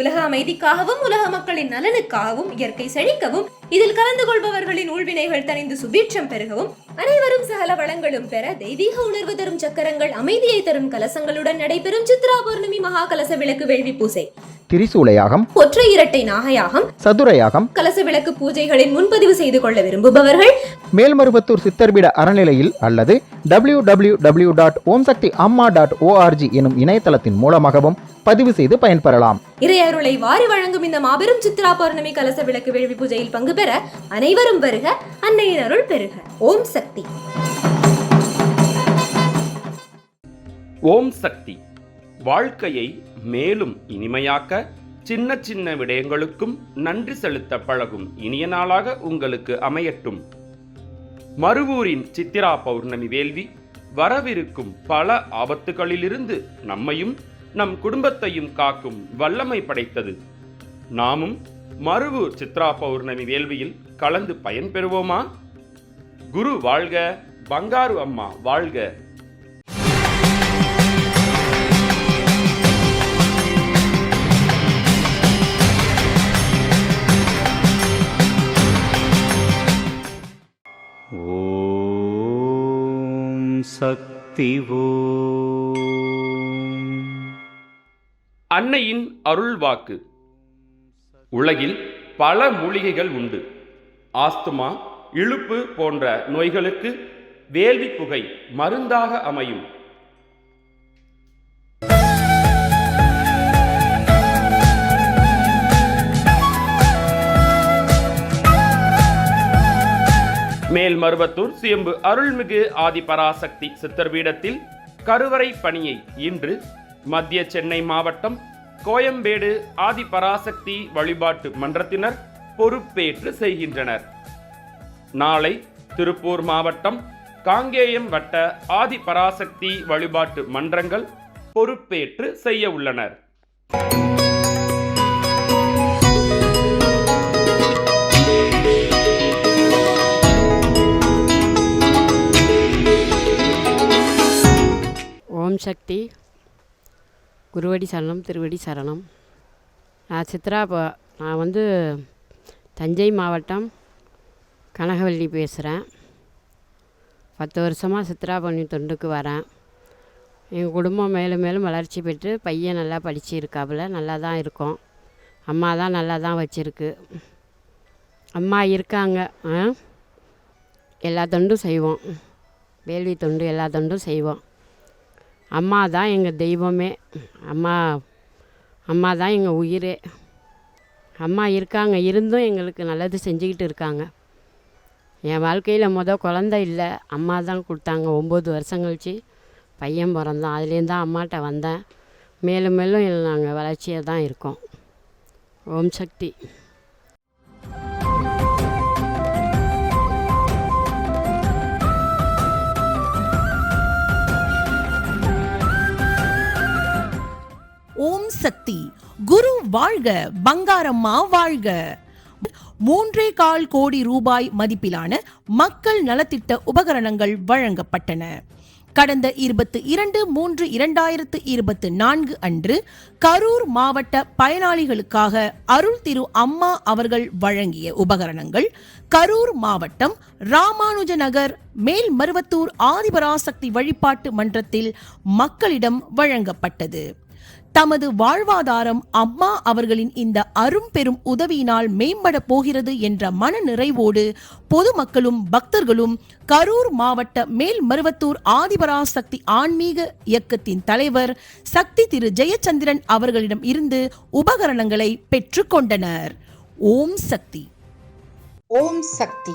உலக அமைதிக்காகவும் உலக மக்களின் நலனுக்காகவும் இயற்கை செழிக்கவும் இதில் கலந்து கொள்பவர்களின் உள்வினைகள் தணிந்து சுபீட்சம் பெருகவும் அனைவரும் சகல வளங்களும் பெற தெய்வீக உணர்வு தரும் சக்கரங்கள் அமைதியை தரும் கலசங்களுடன் நடைபெறும் சித்ரா பௌர்ணமி மகா கலச விளக்கு வேள்வி பூசை. திரிசூலையாகம் ஒற்றை இரட்டை நாகையாகம் சதுரயாகம் கலச விளக்கு பூஜைகளின் முன்பதிவு செய்து கொள்ள விரும்புபவர்கள் மேல்மருவத்தூர் சித்தர்பீட அறநிலையில் அல்லது W W W dot Om Sakthi Amma dot ORG எனும் இணையதளத்தின் மூலமாகவும் பதிவு செய்து பயன்பெறலாம். இறையருளை வாரி வழங்கும் இந்த மாபெரும் சித்ரா பௌர்ணமி கலச விளக்கு வேள்வி பூஜையில் பங்கு பெற அனைவரும் வருக அன்னையின் அருள் பெறுக ஓம் சக்தி. ஓம் சக்தி. வாழ்க்கையை மேலும் இனிமையாக்க சின்ன சின்ன விடயங்களுக்கும் நன்றி செலுத்த பழகும் இனிய நாளாக உங்களுக்கு அமையட்டும். மறுவூரின் சித்திரா பௌர்ணமி வேள்வி வரவிருக்கும் பல ஆபத்துகளிலிருந்து நம்மையும் நம் குடும்பத்தையும் காக்கும் வல்லமை படைத்தது. நாமும் மறுவூர் சித்ரா பௌர்ணமி வேள்வியில் கலந்து பயன்பெறுவோமா? குரு வாழ்க பங்காரு அம்மா வாழ்க. சக்தி அன்னையின் அருள் வாக்கு உலகில் பல மூலிகைகள் உண்டு. ஆஸ்துமா இழுப்பு போன்ற நோய்களுக்கு வேள்வி புகை மருந்தாக அமையும். மேல்மருவத்தூர் சியம்பு அருள்மிகு ஆதிபராசக்தி சித்தர் பீடத்தில் கருவறை பணியை இன்று மத்திய சென்னை மாவட்டம் கோயம்பேடு ஆதிபராசக்தி வழிபாட்டு மன்றத்தினர் பொறுப்பேற்று செய்கின்றனர். நாளை திருப்பூர் மாவட்டம் காங்கேயம் வட்ட ஆதிபராசக்தி வழிபாட்டு மன்றங்கள் பொறுப்பேற்று செய்ய உள்ளனர். ஓம் சக்தி. குருவடி சரணம் திருவடி சரணம். நான் சித்ரா ப- நான் வந்து தஞ்சை மாவட்டம் கனகவல்லி பேசுகிறேன் பத்து வருஷமாக சித்ரா பண்ணி தொண்டுக்கு வரேன். எங்கள் குடும்பம் மேலும் மேலும் வளர்ச்சி பெற்று பையன் நல்லா படிச்சு இருக்காப்புல நல்லா தான் இருக்கோம். அம்மா தான் நல்லா தான் வச்சுருக்கு. அம்மா இருக்காங்க ஆ? எல்லா தொண்டும் செய்வோம். வேள்வி தொண்டு எல்லா தொண்டும் செய்வோம். அம்மா தான் எங்கள் தெய்வமே. அம்மா அம்மா தான் எங்கள் உயிரே. அம்மா இருக்காங்க இருந்தும் எங்களுக்கு நல்லது செஞ்சுக்கிட்டு இருக்காங்க. என் வாழ்க்கையில் மொதல் குழந்த இல்லை. அம்மா தான் கொடுத்தாங்க. ஒம்பது வருஷம் கழிச்சு பையன் பிறந்தான். அதுலேருந்து தான் அம்மாட்ட வந்தேன். மேலும் மேலும் நாங்கள் வளர்ச்சியாக தான் இருக்கோம். ஓம் சக்தி. சக்தி. குரு வாழ்க பங்காரம்மா வாழ்க. மூன்றே கால் கோடி ரூபாய் மதிப்பிலான மக்கள் நலத்திட்ட உபகரணங்கள் வழங்கப்பட்டன. கடந்த இருபத்தி இரண்டு மூன்று இரண்டாயிரத்து இருபத்தி நான்கு அன்று கரூர் மாவட்ட பயனாளிகளுக்காக அருள் திரு அம்மா அவர்கள் வழங்கிய உபகரணங்கள் கரூர் மாவட்டம் ராமானுஜ நகர் மேல்மருவத்தூர் ஆதிபராசக்தி வழிபாட்டு மன்றத்தில் மக்களிடம் வழங்கப்பட்டது. தமது வாழ்வாதாரம் அம்மா அவர்களின் இந்த அரும்பெரும் உதவியினால் மேம்பட போகிறது என்ற மன நிறைவோடு பொதுமக்களும் பக்தர்களும் கரூர் மாவட்ட மேல்மருவத்தூர் ஆதிபராசக்தி ஆன்மீக இயக்கத்தின் தலைவர் சக்தி திரு ஜெயச்சந்திரன் அவர்களிடம் இருந்து உபகரணங்களை பெற்றுக்கொண்டனர் ஓம் சக்தி. ஓம் சக்தி.